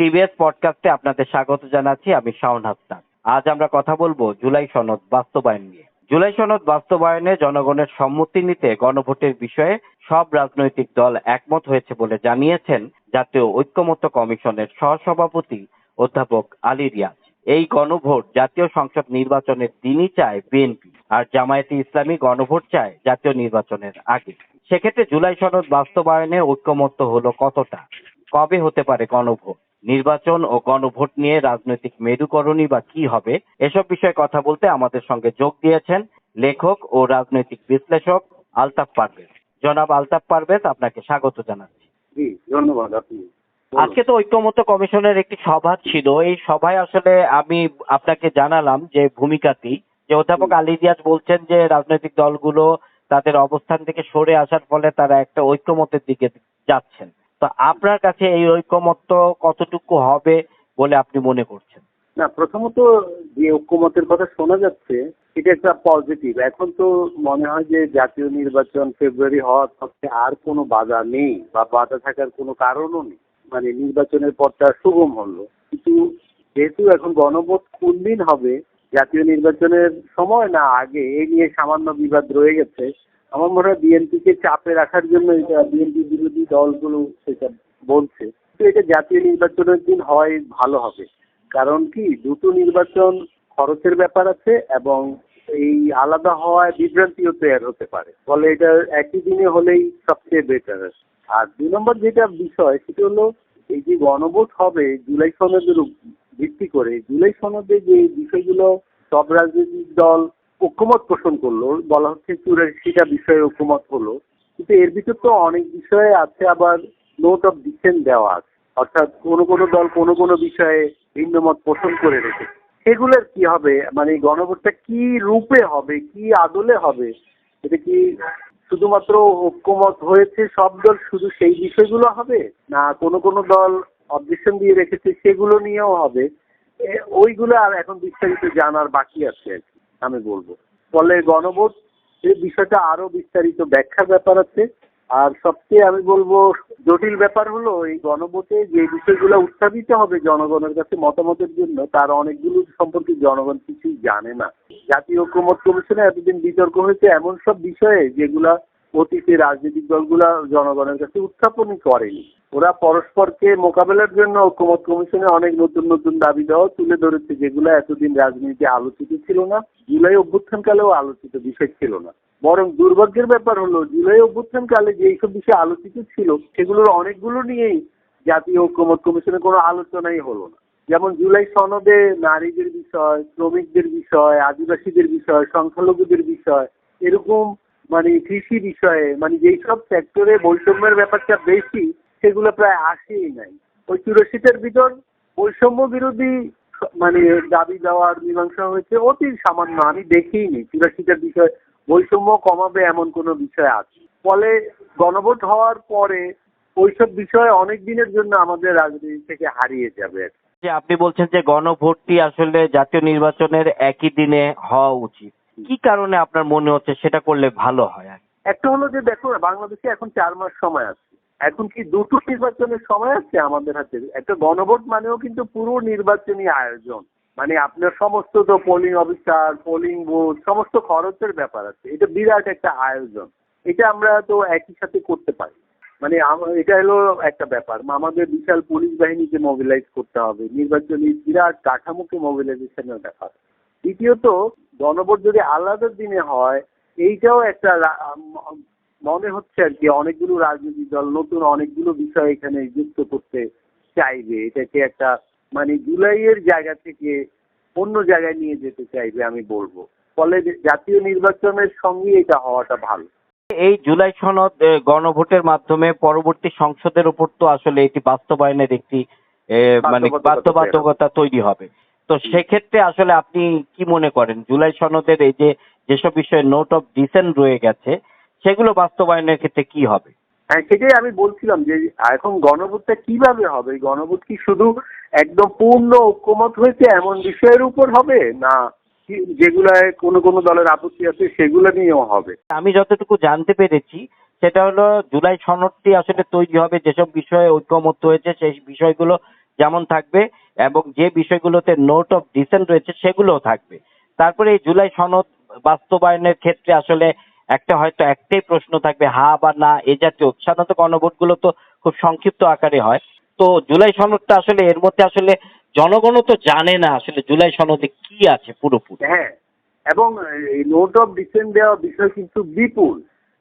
TVS পডকাস্টে আপনাদের স্বাগত জানাচ্ছি, আমি শাওন হাসনান আজ আমরা কথা বলব জুলাই সনদ বাস্তবায়ন নিয়ে। জুলাই সনদ বাস্তবায়নে জনগণের সম্মতি নিতে গণভোটের বিষয়ে সব রাজনৈতিক দল একমত হয়েছে বলে জানিয়েছেন জাতীয় ঐক্যমত্য কমিশনের সহসভাপতি অধ্যাপক আলী রিয়াজ। এই গণভোট জাতীয় সংসদ নির্বাচনের দিনই চায় বিএনপি, আর জামায়াতে ইসলামী গণভোট চায় জাতীয় নির্বাচনের আগে। সেক্ষেত্রে জুলাই সনদ বাস্তবায়নে ঐক্যমত্য হলো কতটা? কবে হতে পারে গণভোট? নির্বাচন ও গণভোট নিয়ে রাজনৈতিক মেরুকরণই বা কি হবে এসব বিষয়ে কথা বলতে আমাদের সঙ্গে যোগ দিয়েছেন লেখক ও রাজনৈতিক বিশ্লেষক আলতাফ পারভেজ। জনাব আলতাফ পারভেজ আপনাকে স্বাগত জানাচ্ছি। ধন্যবাদ আপনি। আজকে তো ঐক্যমত্য কমিশনের একটি সভা ছিল এই সভায় আসলে আমি আপনাকে জানালাম যে ভূমিকাটি যে অধ্যাপক আলী রিয়াজ বলছেন যে রাজনৈতিক দলগুলো তাদের অবস্থান থেকে সরে আসার ফলে তারা একটা ঐক্যমতের দিকে যাচ্ছেন। তো আপনার কাছে এই ঐক্যমত্য কতটুকু হবে বলে আপনি মনে করছেন? না, প্রথমত যে ঐক্যমতের কথা শোনা যাচ্ছে, এটা একটা পজিটিভ এখন তো মনে হয় যে জাতীয় নির্বাচন ফেব্রুয়ারি হওয়ার পক্ষে আর কোনো বাধা নেই বা বাধা থাকার কোনো কারণও নেই। মানে নির্বাচনের পথটা সুগম হলো। কিন্তু যেহেতু এখন গণভোট কোন দিন হবে, জাতীয় নির্বাচনের সময় না, আগে এই নিয়ে সামান্য বিবাদ রয়ে গেছে আমার মনে হয় বিএনপিকে চাপে রাখার জন্য এটা বিএনপি বিরোধী দলগুলো সেটা বলছে। এটা জাতীয় নির্বাচনের দিন হয় ভালো হবে। কারণ কি? দুটো নির্বাচন খরচের ব্যাপার আছে এবং এই আলাদা হওয়ায় বিভ্রান্তিও তৈরি হতে পারে। ফলে এটা একই দিনে হলেই সবচেয়ে বেটার আর দুই নম্বর যেটা বিষয়, সেটা হলো এই যে গণভোট হবে জুলাই সনদের ভিত্তি করে, জুলাই সনদে যে বিষয়গুলো সব রাজনৈতিক দল ঐক্যমত পোষণ করল বলা হচ্ছে চুরাশিটা বিষয়ে ঐক্যমত হলো। কিন্তু এর ভিতর তো অনেক বিষয়ে আছে আবার নোট অফ ডিসেন্ট দেওয়া আছে। অর্থাৎ কোনো কোনো দল কোনো কোনো বিষয়ে ভিন্ন মত পোষণ করে রেখেছে। সেগুলোর কি হবে? মানে গণভোটটা কি রূপে হবে? কি আদলে হবে? এটা কি শুধুমাত্র ঐক্যমত হয়েছে সব দল শুধু সেই বিষয়গুলো হবে? না কোনো কোনো দল অবজেকশন দিয়ে রেখেছে সেগুলো নিয়েও হবে। ওইগুলো আর এখন বিস্তারিত জানার বাকি আছে আর কি, আমি বলব। ফলে গণভোট, এই বিষয়টা আরও বিস্তারিত ব্যাখ্যার ব্যাপার আছে। আর সবচেয়ে আমি বলব, জটিল ব্যাপার হলো, এই গণভোটে যে বিষয়গুলো উত্থাপিত হবে জনগণের কাছে মতামতের জন্য, তার অনেকগুলো সম্পর্কে জনগণ কিছুই জানে না। জাতীয় ঐক্যমত কমিশনে এতদিন বিতর্ক হয়েছে, এমন সব বিষয়ে যেগুলা অতীতে রাজনৈতিক দলগুলা জনগণের কাছে উত্থাপনই করেনি। ওরা পরস্পরকে মোকাবেলার জন্য ঐক্যমত কমিশনে অনেক নতুন নতুন দাবি দেওয়া তুলে ধরেছে, যেগুলো এতদিন রাজনীতি আলোচিত ছিল না, জুলাই অভ্যুত্থানকালেও আলোচিত বিষয় ছিল না। বরং দুর্ভাগ্যের ব্যাপার হলো, জুলাই অভ্যুত্থানকালে যে এইসব বিষয় আলোচিত ছিল, সেগুলোর অনেকগুলো নিয়েই জাতীয় ঐক্যমত কমিশনে কোনো আলোচনাই হলো না। যেমন জুলাই সনদে নারীদের বিষয়, শ্রমিকদের বিষয়, আদিবাসীদের বিষয়, সংখ্যালঘুদের বিষয়, এরকম মানে কৃষি বিষয়ে মানে যেই সব সেক্টরে বৈষম্যের ব্যাপারটা বেশি, সেগুলো প্রায় আসেই নাই। ওই চুরাশিটার ভিতর বৈষম্য বিরোধী মানে দাবি দেওয়ার মীমাংসা হয়েছে, অতি সামান্য। আমি দেখিনি চুরাশিটার বিষয় বৈষম্য কমাবে এমন কোনো বিষয় আছে। ফলে গণভোট হওয়ার পরে ওইসব বিষয় অনেক দিনের জন্য আমাদের রাজনীতি থেকে হারিয়ে যাবে যে আপনি বলছেন যে গণভোটটি আসলে জাতীয় নির্বাচনের একই দিনে হওয়া উচিত। কি কারণে আপনার মনে হচ্ছে সেটা করলে ভালো হয় একটা হলো যে দেখো বাংলাদেশে এখন চার মাস সময় আছে। এখন কি দুটো নির্বাচনের সময় আছে আমাদের হাতে? একটা গণভোট মানেও কিন্তু পুরো নির্বাচনী আয়োজন। মানে আপনার সমস্ত তো পোলিং অফিসার পোলিং বুথ সমস্ত খরচের ব্যাপার আছে। এটা বিরাট একটা আয়োজন। এটা আমরা তো একই সাথে করতে পারি। মানে এটা হলো একটা ব্যাপার। আমাদের বিশাল পুলিশ বাহিনীকে মোবিলাইজ করতে হবে। নির্বাচনী বিরাট কাঠামোকে মোবিলাইজেশনের ব্যাপার। দ্বিতীয়ত গণভোট যদি আলাদা দিনে হয় এইটাও একটা মনে হচ্ছে আর কি অনেকগুলো রাজনৈতিক দল নতুন অনেকগুলো বিষয় এখানে যুক্ত করতে চাইবে। এটাকে একটা মানে জুলাইয়ের জায়গা থেকে অন্য জায়গায় নিয়ে যেতে চাইবে আমি বলব। ফলে জাতীয় নির্বাচনের সঙ্গে এটা হওয়াটা ভালো। এই জুলাই সনদ গণভোটের মাধ্যমে পরবর্তী সংসদের উপর তো আসলে এটি বাস্তবায়নের একটি মানে বাধ্যবাধকতা তৈরি হবে। তো সেক্ষেত্রে আসলে আপনি কি মনে করেন? জুলাই সনদের এই যে যেসব বিষয়ে নোট অফ ডিসেন্ট রয়ে গেছে সেগুলো বাস্তবায়নের ক্ষেত্রে কি হবে? হ্যাঁ সেটাই আমি বলছিলাম যে এখন গণভোটটা কীভাবে হবে? গণভোট কি শুধু একদম পূর্ণ ঐক্যমত হয়েছে এমন বিষয়ের উপর হবে? না যেগুলায় কোনো কোনো দলের আপত্তি আছে সেগুলো নিয়েও হবে। আমি যতটুকু জানতে পেরেছি সেটা হলো জুলাই সনদটি আসলে তৈরি হবে যেসব বিষয়ে ঐক্যমত হয়েছে সেই বিষয়গুলো যেমন থাকবে এবং যে বিষয়গুলোতে নোট অফ ডিসেন্ট রয়েছে সেগুলোও থাকবে। তারপরে এই জুলাই সনদ বাস্তবায়নের ক্ষেত্রে আসলে একটা হয়তো একটাই প্রশ্ন থাকবে, হা বা না, এ জাতীয় সাধারণত গণভোটগুলো তো খুব সংক্ষিপ্ত আকারে হয়। তো জুলাই সনদটা আসলে এর মধ্যে আসলে জনগণও তো জানে না আসলে জুলাই সনদে কি আছে পুরোপুরি। হ্যাঁ এবং নোট অফ ডিসেন্ট দেওয়া বিষয় কিন্তু বিপুল।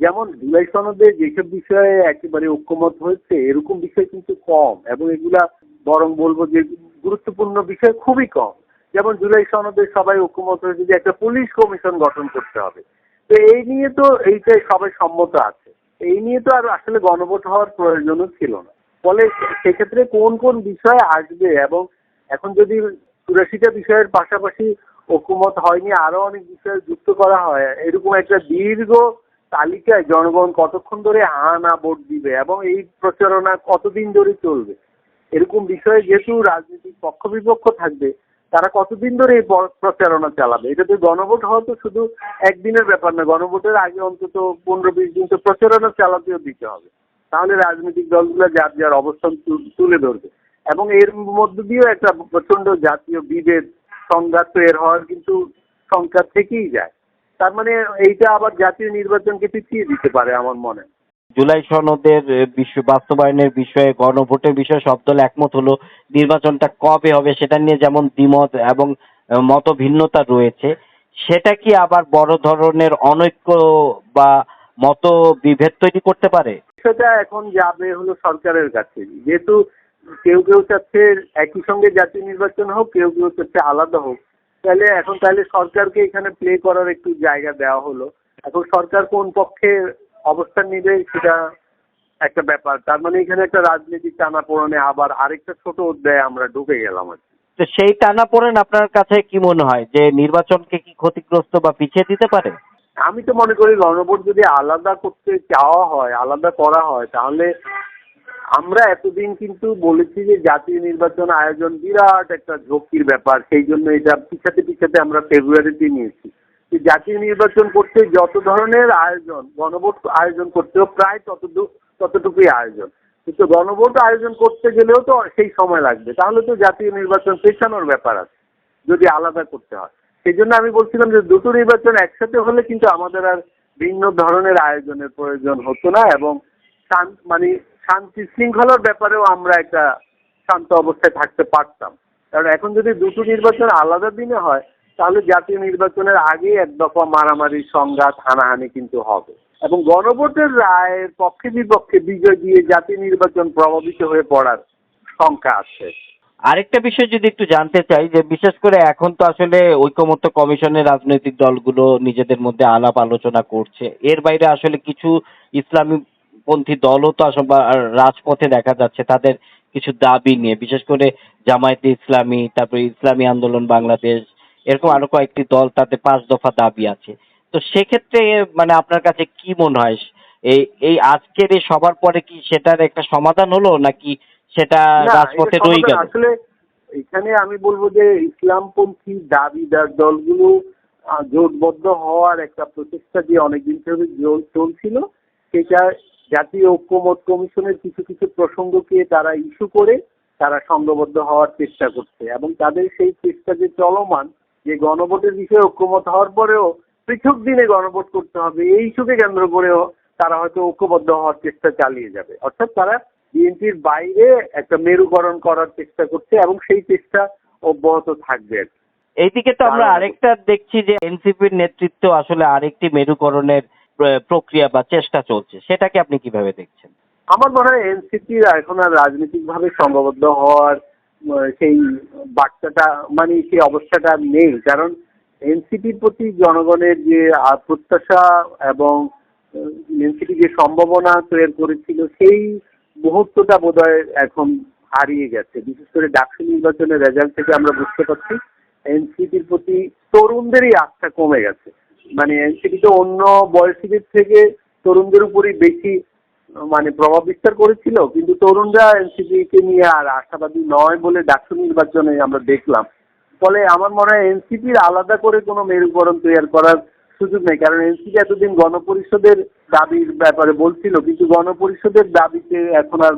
যেমন জুলাই সনদে যেসব বিষয়ে একেবারে ঐক্যমত হয়েছে, এরকম বিষয় কিন্তু কম। এবং এগুলা বরং বলব যে গুরুত্বপূর্ণ বিষয় খুবই কম। যেমন জুলাই সনদে সবাই ঐক্যমত হয়েছে যে একটা পুলিশ কমিশন গঠন করতে হবে। তো এই নিয়ে তো এইটাই সবাই সম্মত আছে। এই নিয়ে তো আর আসলে গণভোট হওয়ার প্রয়োজনও ছিল না। ফলে সেক্ষেত্রে কোন কোন বিষয় আসবে এবং এখন যদি চুরাশিটা বিষয়ের পাশাপাশি ঐক্যমত হয়নি, আরও অনেক বিষয় যুক্ত করা হয়, এরকম একটা দীর্ঘ তালিকায় জনগণ কতক্ষণ ধরে হা না ভোট দিবে এবং এই প্রচারণা কতদিন ধরে চলবে? এরকম বিষয়ে যেহেতু রাজনৈতিক পক্ষ বিপক্ষ থাকবে, তারা কতদিন ধরে এই প্রচারণা চালাবে? এটা তো গণভোট হওয়া তো শুধু একদিনের ব্যাপার না, গণভোটের আগে অন্তত পনেরো বিশ দিন তো প্রচারণা চালাতেও দিতে হবে। তাহলে রাজনৈতিক দলগুলো যার যার অবস্থান তুলে ধরবে। এবং এর মধ্য দিয়েও একটা প্রচণ্ড জাতীয় বিভেদ, সংঘাত তো এর হওয়ার কিন্তু সংখ্যা থেকেই যায়। তার মানে এইটা আবার জাতীয় নির্বাচনকে পিছিয়ে দিতে পারে আমার মনে। হয়। জুলাই সনদের বাস্তবায়নের বিষয়ে, গণভোটের বিষয়ে সব দল একমত হলো নির্বাচনটা কবে হবে সেটা নিয়ে যেমন দ্বিমত এবং মত ভিন্নতা রয়েছে। সেটা কি আবার বড় ধরনের অনৈক্য বা মত বিভেদ তৈরি করতে পারে? সেটা এখন যাবে হলো সরকারের কাছে। যেহেতু কেউ কেউ চাচ্ছে একই সঙ্গে জাতীয় নির্বাচন হোক, কেউ কেউ চাচ্ছে আলাদা হোক। তাহলে এখন তাহলে সরকারকে এখানে প্লে করার একটু জায়গা দেওয়া হলো। এখন সরকার কোন পক্ষে অবস্থান নিবে সেটা একটা ব্যাপার। তার মানে এখানে একটা রাজনৈতিক টানাপোড়েনে আবার আরেকটা ছোট অধ্যায়ে আমরা ঢুকে গেলাম আর তো সেই টানা পড়েন আপনার কাছে কি মনে হয়? যে নির্বাচনকে কি ক্ষতিগ্রস্ত বা পিছিয়ে দিতে পারে? আমি তো মনে করি গণভোট যদি আলাদা করতে চাওয়া হয় আলাদা করা হয় তাহলে আমরা এতদিন কিন্তু বলেছি যে জাতীয় নির্বাচন আয়োজন বিরাট একটা ঝক্কির ব্যাপার। সেই জন্য এটা পিছাতে পিছাতে আমরা ফেব্রুয়ারিতে নিয়েছি। জাতীয় নির্বাচন করতে যত ধরনের আয়োজন, গণভোট আয়োজন করতেও প্রায় ততটুকু, ততটুকুই আয়োজন। কিন্তু গণভোট আয়োজন করতে গেলেও তো সেই সময় লাগবে। তাহলে তো জাতীয় নির্বাচন পেছানোর ব্যাপার আছে, যদি আলাদা করতে হয়। সেই জন্য আমি বলছিলাম যে দুটো নির্বাচন একসাথে হলে কিন্তু আমাদের আর ভিন্ন ধরনের আয়োজনের প্রয়োজন হতো না এবং মানে শান্তি শৃঙ্খলার ব্যাপারেও আমরা একটা শান্ত অবস্থায় থাকতে পারতাম। কারণ এখন যদি দুটো নির্বাচন আলাদা দিনে হয় তাহলে জাতীয় নির্বাচনের আগেই এক দফা মারামারি, সংঘাত, হানাহানি কিন্তু হবে। এবং গণভোটের রায়ের পক্ষে বিপক্ষে বিজয় দিয়ে জাতীয় নির্বাচন প্রভাবিত হয়ে পড়ার শঙ্কা আছে। আরেকটা বিষয় যদি একটু জানতে চাই, যে বিশেষ করে এখন তো আসলে ঐকমত্য কমিশনের রাজনৈতিক দলগুলো নিজেদের মধ্যে আলাপ আলোচনা করছে। এর বাইরে আসলে কিছু ইসলামী পন্থী দলও তো রাজপথে দেখা যাচ্ছে, তাদের কিছু দাবি নিয়ে। বিশেষ করে জামায়াতে ইসলামী, তারপরে ইসলামী আন্দোলন, বাংলাদেশ এরকম আরও কয়েকটি দল তাদের পাঁচ দফা দাবি আছে। তো সেক্ষেত্রে মানে আপনার কাছে কি মনে হয়? এই এই আজকের এই সবার পরে কি সেটার একটা সমাধান হলো নাকি সেটা রাজপথে রয়ে গেল? আসলে এখানে আমি বলব যে ইসলামপন্থী দাবিদার দলগুলো জোটবদ্ধ হওয়ার একটা প্রচেষ্টা যে অনেকদিন ধরে চলছিল সেটা জাতীয় ঐক্যমত কমিশনের কিছু কিছু প্রসঙ্গকে তারা ইস্যু করে তারা সংঘবদ্ধ হওয়ার চেষ্টা করছে এবং তাদের সেই চেষ্টা যে চলমান যে গণভোটের বিষয়ে ঐক্যমত হওয়ার পরেও পৃথক দিনে গণভোট করতে হবে এই ইস্যুকে কেন্দ্র করেও তারা হয়তো ঐক্যবদ্ধ হওয়ার চেষ্টা চালিয়ে যাবে। অর্থাৎ তারা বিএনপির বাইরে একটা মেরুকরণ করার চেষ্টা করছে এবং সেই চেষ্টা অব্যাহত থাকবে। এইদিকে তো আমরা আরেকটা দেখছি যে এনসিপির নেতৃত্ব আসলে আরেকটি মেরুকরণের প্রক্রিয়া বা চেষ্টা চলছে। সেটাকে আপনি কীভাবে দেখছেন? আমার মনে হয় এনসিপি এখন আর রাজনৈতিকভাবে সংঘবদ্ধ হওয়ার আহ, সেই বার্তাটা মানে সেই অবস্থাটা নেই। কারণ এনসিপির প্রতি জনগণের যে প্রত্যাশা এবং এনসিপি যে সম্ভাবনা তৈরি করেছিল, সেই মুহূর্তটা বোধহয় এখন হারিয়ে গেছে। বিশেষ করে ডাকসু নির্বাচনের রেজাল্ট থেকে আমরা বুঝতে পারছি, এনসিপির প্রতি তরুণদেরই আস্থা কমে গেছে। মানে এনসিপি তো অন্য বয়সীদের থেকে তরুণদের উপরই বেশি মানে প্রভাব বিস্তার করেছিল, কিন্তু তরুণরা এনসিপি কে নিয়ে আর আশাবাদী নয় বলে ডাকসু নির্বাচনে আমরা দেখলাম। ফলে আমার মনে হয় এনসিপির আলাদা করে কোনো মেরুকরণ তৈরি করার সুযোগ নেই, কারণ এনসিপি এতদিন গণপরিষদের দাবির ব্যাপারে বলছিল, কিন্তু গণপরিষদের দাবিতে এখন আর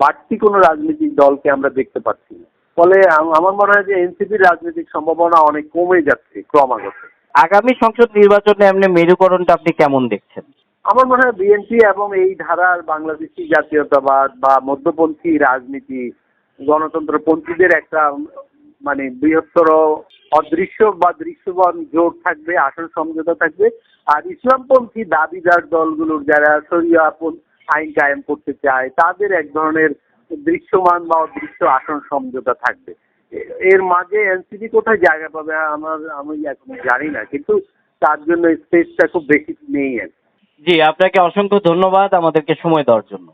বাড়তি কোনো রাজনৈতিক দলকে আমরা দেখতে পাচ্ছি না। ফলে আমার মনে হয় যে এনসিপির রাজনৈতিক সম্ভাবনা অনেক কমে যাচ্ছে ক্রমাগত। আগামী সংসদ নির্বাচনে এমনি মেরুকরণটা আপনি কেমন দেখছেন? আমার মনে হয় বিএনপি এবং এই ধারার বাংলাদেশি জাতীয়তাবাদ বা মধ্যপন্থী রাজনীতি, গণতন্ত্রপন্থীদের একটা মানে বৃহত্তর অদৃশ্য বা দৃশ্যবান জোট থাকবে, আসল সমঝোতা থাকবে। আর ইসলামপন্থী দাবিদার দলগুলোর যারা শরিয়া আইন কায়েম করতে চায়, তাদের এক ধরনের দৃশ্যমান বা অদৃশ্য আসন সমঝোতা থাকবে। এর মাঝে এনসিপি কোথায় জায়গা পাবে, আমার, আমি এখন জানি না। কিন্তু তার জন্য স্পেসটা খুব বেশি নেই আর। জি আপনাকে অসংখ্য ধন্যবাদ আমাদেরকে সময় দেওয়ার জন্য।